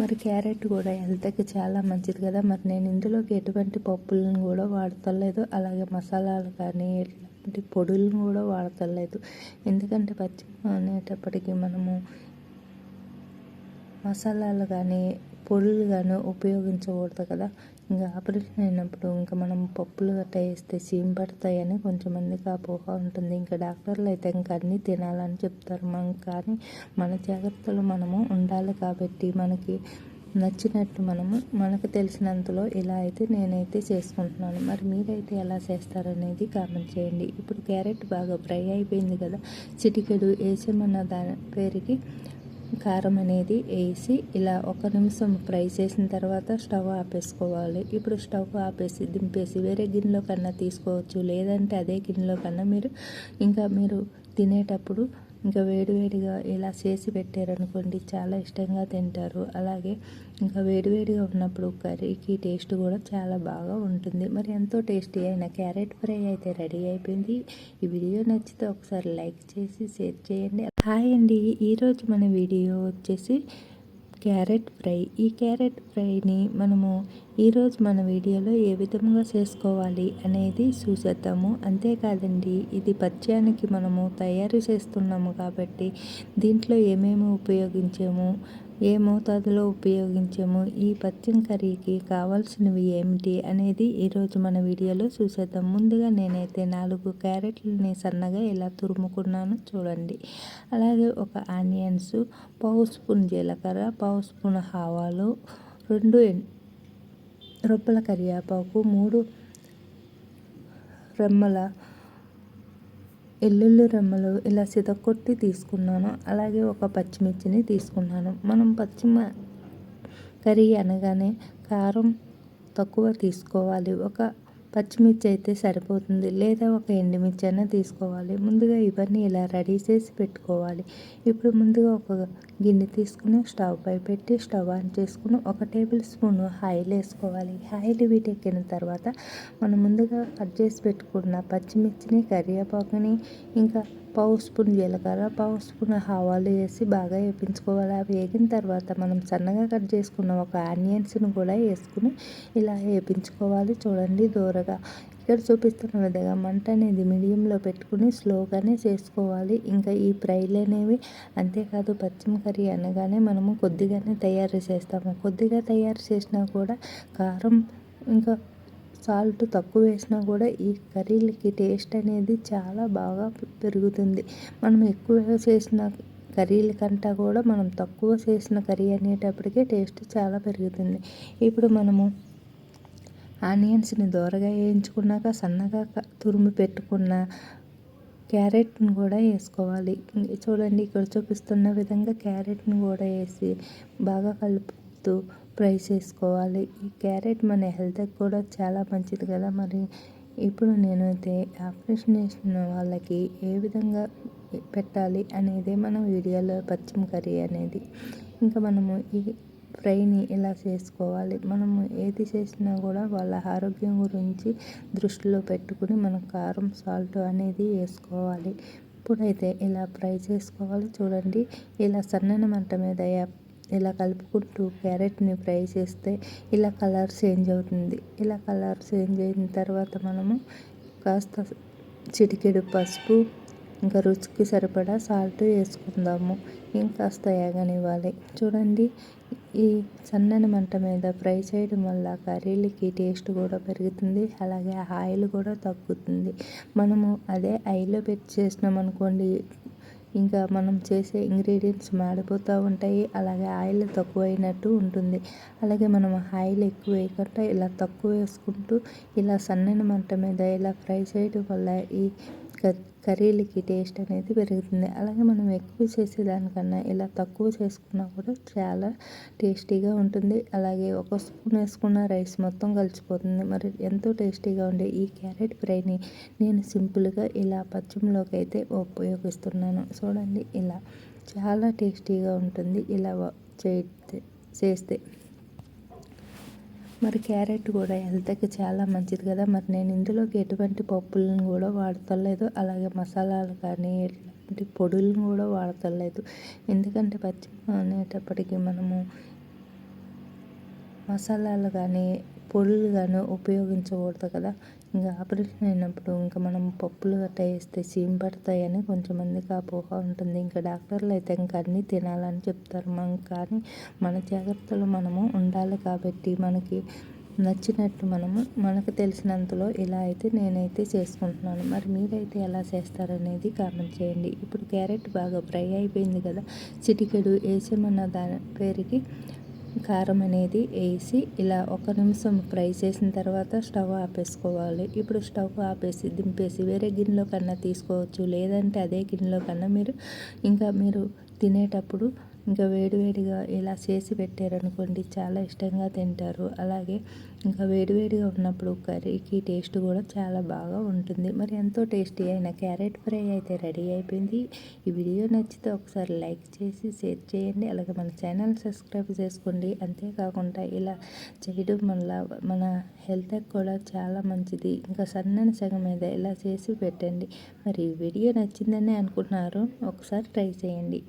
మరి క్యారెట్ కూడా హెల్త్కి చాలా మంచిది కదా. మరి నేను ఇందులోకి ఎటువంటి పప్పులను కూడా వాడతలేదు. అలాగే మసాలాలు కానీ ఎట్లాంటి పొడులను కూడా వాడతలేదు. ఎందుకంటే పచ్చి అనేటప్పటికీ మనము మసాలాలు కానీ పొడులు కానీ ఉపయోగించకూడదు కదా. ఇంకా ఆపరేషన్ అయినప్పుడు ఇంకా మనం పప్పులు గట్రా వేస్తే సీమ్ పడతాయని కొంచెం మందికి అపోహ ఉంటుంది. ఇంకా డాక్టర్లు అయితే ఇంకా అన్నీ తినాలని చెప్తారు. మనం కానీ మన జాగ్రత్తలు మనము ఉండాలి కాబట్టి మనకి నచ్చినట్టు మనము మనకు తెలిసినంతలో ఇలా అయితే నేనైతే చేసుకుంటున్నాను. మరి మీరైతే ఎలా చేస్తారనేది కామెంట్ చేయండి. ఇప్పుడు క్యారెట్ బాగా ఫ్రై అయిపోయింది కదా. చిటికెడు వేసేమన్న దాని పేరుకి కారం అనేది వేసి ఇలా ఒక నిమిషం ఫ్రై చేసిన తర్వాత స్టవ్ ఆపేసుకోవాలి. ఇప్పుడు స్టవ్ ఆపేసి దింపేసి వేరే గిన్నెలో కన్నా తీసుకోవచ్చు. లేదంటే అదే గిన్నెలో కన్నా మీరు ఇంకా మీరు తినేటప్పుడు ఇంకా వేడివేడిగా ఇలా చేసి పెట్టారనుకోండి చాలా ఇష్టంగా తింటారు. అలాగే ఇంకా వేడివేడిగా ఉన్నప్పుడు కర్రీకి టేస్ట్ కూడా చాలా బాగా ఉంటుంది. మరి ఎంతో టేస్టీ అయిన క్యారెట్ ఫ్రై అయితే రెడీ అయిపోయింది. ఈ వీడియో నచ్చితే ఒకసారి లైక్ చేసి షేర్ చేయండి. హాయ్ అండి. ఈరోజు మన వీడియో వచ్చేసి క్యారెట్ ఫ్రై. ఈ క్యారెట్ ఫ్రైని మనము ఈరోజు మన వీడియోలో ఏ విధంగా చేసుకోవాలి అనేది చూసేద్దాము. అంతేకాదండి ఇది పత్యానికి మనము తయారు చేస్తున్నాము కాబట్టి దీంట్లో ఏమేమి ఉపయోగించాము ఏ మోతాదులో ఉపయోగించాము? ఈ పచ్చిమ కర్రీకి కావాల్సినవి ఏమిటి అనేది ఈరోజు మన వీడియోలో చూసేద్దాం. ముందుగా నేనైతే నాలుగు క్యారెట్లని సన్నగా ఇలా తురుముకున్నాను. చూడండి. అలాగే ఒక ఆనియన్స్ పావు స్పూన్ జీలకర్ర పావు స్పూన్ ఆవాలు రెండు రొప్పల కరివేపాకు మూడు రెమ్మల ఎల్లుల్లి రెమ్మలు ఇలా సితకొట్టి తీసుకున్నాను. అలాగే ఒక పచ్చిమిర్చిని తీసుకున్నాను. మనం పచ్చిమ కర్రీ అనగానే కారం తక్కువ తీసుకోవాలి. ఒక పచ్చిమిర్చి అయితే సరిపోతుంది. లేదా ఒక ఎండుమిర్చి అయినా తీసుకోవాలి. ముందుగా ఇవన్నీ ఇలా రెడీ చేసి పెట్టుకోవాలి. ఇప్పుడు ముందుగా ఒక గిన్నె తీసుకుని స్టవ్ పై పెట్టి స్టవ్ ఆన్ చేసుకుని ఒక టేబుల్ స్పూన్ ఆయిల్ వేసుకోవాలి. ఆయిల్ వీటెక్కిన తర్వాత మనం ముందుగా కట్ చేసి పెట్టుకున్న పచ్చిమిర్చిని కరివేపాకుని ఇంకా పావు స్పూన్ జీలకర్ర పావు స్పూన్ ఆవాలు వేసి బాగా వేపించుకోవాలి. అవి వేగిన తర్వాత మనం సన్నగా కట్ చేసుకున్న ఒక ఆనియన్స్ని కూడా వేసుకుని ఇలా వేపించుకోవాలి. చూడండి దూరగా. ఇక్కడ చూపిస్తున్న విధంగా మంట అనేది మీడియంలో పెట్టుకుని స్లోగానే చేసుకోవాలి. ఇంకా ఈ ఫ్రైలు అనేవి అంతేకాదు పచ్చిమ కర్రీ అనగానే మనము కొద్దిగానే తయారు చేస్తాము. కొద్దిగా తయారు చేసినా కూడా కారం ఇంకా సాల్ట్ తక్కువ వేసినా కూడా ఈ కర్రీలకి టేస్ట్ అనేది చాలా బాగా పెరుగుతుంది. మనం ఎక్కువ చేసిన కర్రీల కంటే కూడా మనం తక్కువ చేసిన కర్రీ అనేటప్పటికే టేస్ట్ చాలా పెరుగుతుంది. ఇప్పుడు మనము ఆనియన్స్ని దోరగా వేయించుకున్నాక సన్నగా తురుము పెట్టుకున్న క్యారెట్ని కూడా వేసుకోవాలి. చూడండి ఇక్కడ చూపిస్తున్న విధంగా క్యారెట్ని కూడా వేసి బాగా కలుపుతూ ఫ్రై చేసుకోవాలి. ఈ క్యారెట్ మన హెల్త్కి కూడా చాలా మంచిది కదా మరి. ఇప్పుడు నేనైతే ఆపరేషన్ చేసిన వాళ్ళకి ఏ విధంగా పెట్టాలి అనేది మన వీడియోలో పచ్చిమ కర్రీ అనేది. ఇంకా మనము ఈ ఫ్రైని ఇలా చేసుకోవాలి మనము ఏది చేసినా కూడా వాళ్ళ ఆరోగ్యం గురించి దృష్టిలో పెట్టుకుని మనం కారం సాల్ట్ అనేది వేసుకోవాలి. ఇప్పుడైతే ఇలా ఫ్రై చేసుకోవాలి చూడండి. ఇలా సన్నని మంట మీద ఇలా కలుపుకుంటూ క్యారెట్ని ఫ్రై చేస్తే ఇలా కలర్ చేంజ్ అవుతుంది. ఇలా కలర్ చేంజ్ అయిన తర్వాత మనము కాస్త చిటికెడు పసుపు ఇంకా రుచికి సరిపడా సాల్ట్ వేసుకుందాము. ఇంకాస్త ఏగనివ్వాలి. చూడండి ఈ సన్నని మంట మీద ఫ్రై చేయడం వల్ల కర్రీలకి టేస్ట్ కూడా పెరుగుతుంది. అలాగే ఆయిల్ కూడా తగ్గుతుంది. మనము అదే ఐలో పెట్టి చేసినాం అనుకోండి ఇంకా మనం చేసే ఇంగ్రీడియంట్స్ మాడిపోతూ ఉంటాయి. అలాగే ఆయిల్ తక్కువ అయినట్టు ఉంటుంది. అలాగే మనం ఆయిల్ ఎక్కువ వేయకుండా ఇలా తక్కువ వేసుకుంటూ ఇలా సన్నని మంట మీద ఇలా ఫ్రై చేయడం వల్ల ఈ కర్రీలకి టేస్ట్ అనేది పెరుగుతుంది. అలాగే మనం ఎక్కువ చేసేదానికన్నా ఇలా తక్కువ చేసుకున్నా కూడా చాలా టేస్టీగా ఉంటుంది. అలాగే ఒక స్పూన్ వేసుకున్న రైస్ మొత్తం కలిసిపోతుంది. మరి ఎంతో టేస్టీగా ఉండే ఈ క్యారెట్ ఫ్రైని నేను సింపుల్గా ఇలా పచ్చంలోకి అయితే ఉపయోగిస్తున్నాను. చూడండి ఇలా చాలా టేస్టీగా ఉంటుంది. ఇలా చేస్తే చేస్తే. మరి క్యారెట్ కూడా హెల్త్కి చాలా మంచిది కదా. మరి నేను ఇందులోకి ఎటువంటి పప్పులను కూడా వాడతలేదు. అలాగే మసాలాలు కానీ ఎటువంటి పొడులను కూడా వాడతలేదు. ఎందుకంటే పచ్చి అనేటప్పటికీ మనము మసాలాలు కానీ పొడులు కానీ ఉపయోగించకూడదు కదా. ఇంకా ఆపరేషన్ అయినప్పుడు ఇంకా మనం పప్పులు గట్రా వేస్తే సీమ్ పడతాయని కొంచెం మందికి అపోహ ఉంటుంది. ఇంకా డాక్టర్లు అయితే ఇంకా అన్నీ తినాలని చెప్తారు. మనం కానీ మన జాగ్రత్తలు మనము ఉండాలి కాబట్టి మనకి నచ్చినట్టు మనము మనకు తెలిసినంతలో ఇలా అయితే నేనైతే చేసుకుంటున్నాను. మరి మీరైతే ఎలా చేస్తారనేది కామెంట్ చేయండి. ఇప్పుడు క్యారెట్ బాగా ఫ్రై అయిపోయింది కదా. చిటికెడు వేసేమన్న దాని పేరుకి కారం అనేది వేసి ఇలా ఒక నిమిషం ఫ్రై చేసిన తర్వాత స్టవ్ ఆపేసుకోవాలి. ఇప్పుడు స్టవ్ ఆపేసి దింపేసి వేరే గిన్నెలో కన్నా తీసుకోవచ్చు. లేదంటే అదే గిన్నెలో కన్నా మీరు ఇంకా మీరు తినేటప్పుడు ఇంకా వేడివేడిగా ఇలా చేసి పెట్టారనుకోండి చాలా ఇష్టంగా తింటారు. అలాగే ఇంకా వేడివేడిగా ఉన్నప్పుడు కర్రీకి టేస్ట్ కూడా చాలా బాగా ఉంటుంది. మరి ఎంతో టేస్టీ అయిన క్యారెట్ ఫ్రై అయితే రెడీ అయిపోయింది. ఈ వీడియో నచ్చితే ఒకసారి లైక్ చేసి షేర్ చేయండి. అలాగే మన ఛానల్ సబ్స్క్రైబ్ చేసుకోండి. అంతేకాకుండా ఇలా చేయడం వల్ల మన హెల్త్కి కూడా చాలా మంచిది. ఇంకా సన్నని సగం మీద ఇలా చేసి పెట్టండి. మరి ఈ వీడియో నచ్చిందని అనుకుంటున్నారు ఒకసారి ట్రై చేయండి.